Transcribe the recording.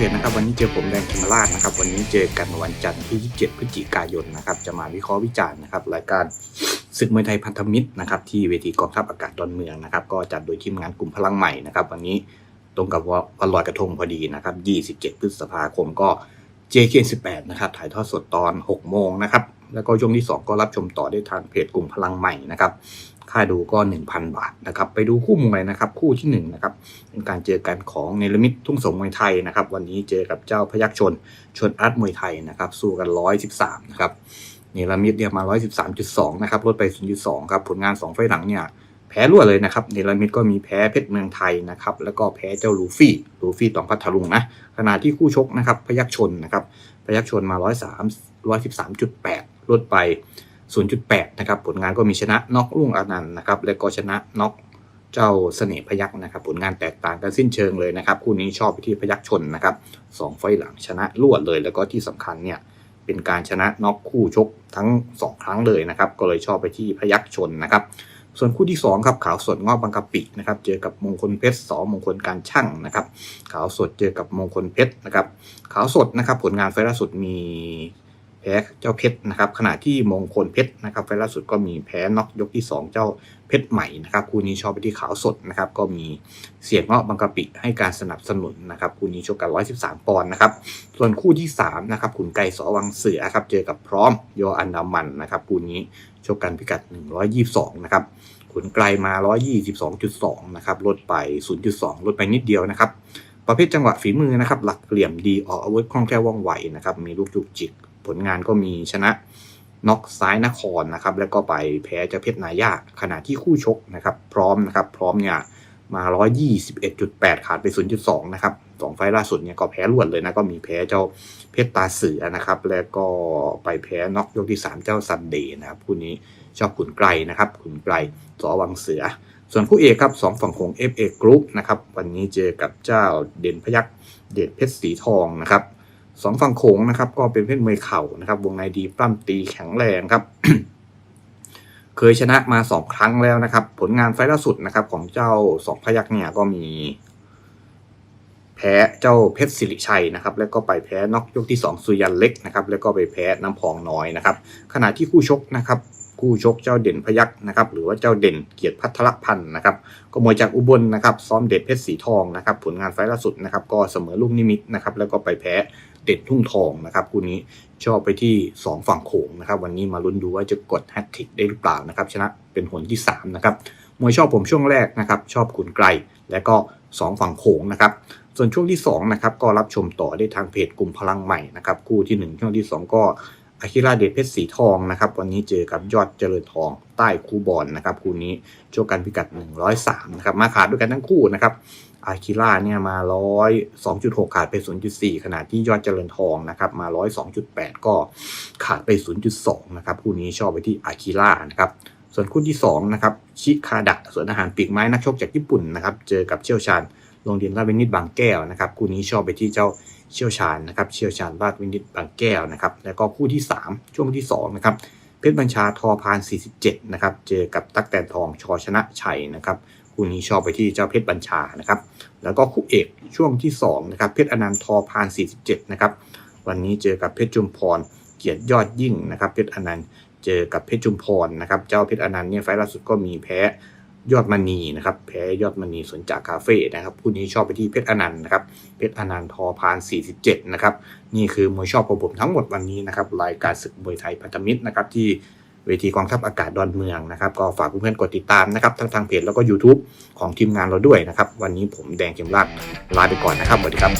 เพจนะครับวันนี้เจอผมแดงธรรมราชนะครับ วันนี้เจอกันวันจันทร์ที่ 27 พฤศจิกายนนะครับ จะมาวิเคราะห์วิจารณ์นะครับรายการศึกมวยไทยพันธมิตรนะครับที่เวทีกองทัพอากาศดอนเมืองนะครับ ก็จัดโดยทีมงานกลุ่มพลังใหม่นะครับ วันนี้ตรงกับวันลอยกระทงพอดีนะครับ 27 พฤษภาคมก็ JK18 นะครับถ่ายทอดสดตอน 6 โมงนะครับ แล้วก็ช่วงที่ 2 ก็รับชมต่อได้ทางเพจกลุ่มพลังใหม่นะครับ ค่าดูก็ 1,000 บาทนะครับ ไปดูคู่มวยนะครับ คู่ที่1นะครับ เป็นการเจอกันของเนลมิตทุ่งสงมวยไทยนะครับ วันนี้เจอกับเจ้าพยัคฆ์ชน ชนอาร์ตมวยไทยนะครับ สู้กัน 113 นะครับ เนลมิตเนี่ยมา 113.2 นะครับ ลดไป 0.2 ครับ ผลงาน 2 ไฟหลังเนี่ยแพ้รวดเลยนะครับเนลมิตก็มีแพ้เพชรเมืองไทยนะครับ แล้วก็แพ้เจ้าลูฟี่ ลูฟี่ตองพัทลุงนะขณะที่คู่ชกนะครับ พยัคฆ์ชนนะครับ พยัคฆ์ชนมา103 113.8ลด ไป 0.8 นะครับ ผลงานก็มีชนะน็อกรุ่งอนันต์นะครับ และก็ชนะน็อกเจ้าเสน่ห์พยักนะครับ ผลงานแตกต่างกันสิ้นเชิงเลยนะครับ คู่นี้ชอบไปที่พยักชนนะครับสองไฟหลังชนะรวดเลย แล้วก็ที่สำคัญเนี่ยเป็นการชนะน็อกคู่ชกทั้ง 2 ครั้งเลยนะครับ ก็เลยชอบไปที่พยักชนนะครับ ส่วนคู่ที่2ครับขาวสดงอบางกะปินะครับ เจอกับมงคลเพชรสอมงคลการช่างนะครับ ขาวสดเจอกับมงคลเพชรนะครับ ขาวสดนะครับ ผลงานไฟล์ล่าสุดมี แพ้เจ้าเพชรนะครับขณะที่มงคลเพชรนะครับไฟล์ล่าสุดก็มีแพ้น็อกยกที่ 2 เจ้าเพชรใหม่นะครับคู่นี้ชอบไปที่ขาวสดนะครับก็มีเสียงเงาะบางกะปิให้การสนับสนุนนะครับคู่นี้ชกกัน 113 ปอนด์นะครับส่วนคู่ที่3นะครับขุนไก่สวังเสือครับเจอกับพร้อมโยอันดามันนะครับคู่นี้ชกกันพิกัด 122 นะครับขุนไกลมา 122.2 นะครับลดไป 0.2 ลดไปนิดเดียวนะครับประเภทจังหวะฝีมือนะครับหลักเหลี่ยมดีออกอาวุธคล่องแคล่วว่องไวนะครับมีลูกจุกจิก ผลงานก็มีชนะน็อกซ้ายนครนะครับ แล้วก็ไปแพ้เจ้าเพชรนายาขณะที่คู่ชกนะครับ พร้อมนะครับ พร้อมเนี่ยมา 121.8 ขาดไป 0.2 นะครับสองไฟล์ล่าสุดเนี่ยก็แพ้รวดเลยนะ ก็มีแพ้เจ้าเพชรตาเสือนะครับ แล้วก็ไปแพ้น็อกยกที่ 3 เจ้าซันเดย์นะครับคู่นี้ชอบขุนไกลนะครับขุนไกลสอวังเสือ ส่วนคู่เอกครับสองฝั่งของ FA Group นะครับ วันนี้เจอกับเจ้าเด่นพยักเดชเพชรสีทองนะครับ สองฝั่งโขงนะครับก็เป็นเพชรมวยเข่านะครับวงในดีปล้ำตีแข็งแรงครับ เคยชนะมาสองครั้งแล้วนะครับ ผลงานไฟล์ล่าสุดนะครับ ของเจ้าสองพยักเนี่ยก็มี แพ้เจ้าเพชรสิริชัยนะครับ แล้วก็ไปแพ้นอกยกที่สองสุยันเล็กนะครับ แล้วก็ไปแพ้น้ำพองน้อยนะครับ ขณะที่คู่ชกนะครับคู่ชกเจ้าเด่นพยักนะครับหรือว่าเจ้าเด่นเกียรติพัทรพันธ์นะครับก็มวยจากอุบลนะครับซ้อมเด็ดเพชรสีทองนะครับผลงานไฟล์ล่าสุดนะครับก็เสมอลูกนิมิตนะครับแล้วก็ไปแพ้ เด็ดทุ่งทองนะครับคู่นี้ชอบไปที่ 2 ฝั่งโขงนะครับวันนี้มาลุ้นดูว่าจะกดแฮตติกได้หรือเปล่านะครับชนะเป็นหนที่3นะครับมวยชอบผมช่วงแรกนะครับชอบขุนไกลและก็ 2 ฝั่งโขงนะครับส่วนช่วงที่2นะครับก็รับชมต่อได้ทางเพจกลุ่มพลังใหม่นะครับคู่ที่ 1 ช่วงที่ 2 ก็ อาคิราเดชเพชรสีทองนะครับวันนี้เจอกับยอดเจริญทองใต้คู่บอลนะครับคู่นี้โชกกันพิกัด 103นะครับมาขาดด้วยกันทั้งคู่นะครับอาคิราเนี่ยมา100 2.6ขาดไป0.4ขณะที่ยอดเจริญทองนะครับมา100 2.8ก็ขาดไป0.2นะครับคู่นี้ชอบไปที่อาคิรานะครับส่วนคู่ที่2นะครับชิคาดะส่วนอาหารปีกไม้นักชกจากญี่ปุ่นนะครับเจอกับเชี่ยวชาญ โรงเรียนราชวินิตบางแก้วนะครับคู่นี้ชอบไปที่เจ้าเชี่ยวชาญนะครับเชี่ยวชาญราชวินิตบางแก้วนะครับแล้วก็คู่ที่ 3 ช่วงที่2นะครับเพชรบัญชาทอพาน 47 นะครับ เจอกับตั๊กแตนทองชอชนะชัยนะครับคู่นี้ชอบไปที่เจ้าเพชรบัญชานะครับ แล้วก็คู่เอกช่วงที่2นะครับเพชรอนันต์ทอพาน 47 นะครับ วันนี้เจอกับเพชรจุมพร เกียรติยอดยิ่งนะครับ เพชรอนันต์เจอกับเพชรจุมพรนะครับ เจ้าเพชรอนันต์เนี่ยไฟล์ล่าสุดก็มีแพ้ ยอดมณีนะครับ แพ้ยอดมณีสนจากคาเฟ่นะครับคู่นี้ชอบไปที่เพชรอนันต์นะครับ เพชรอนันต์ทอพาน 47 นะครับ นี่คือมวยชอบของผมทั้งหมดวันนี้นะครับ รายการศึกมวยไทยพันธมิตรนะครับที่เวทีกองทัพอากาศดอนเมืองนะครับ ก็ฝากเพื่อนๆกดติดตามนะครับทั้งทางเพจแล้วก็ YouTube ของทีมงานเราด้วยนะครับ วันนี้ผมแดงเข็มลาดลาไปก่อนนะครับสวัสดีครับ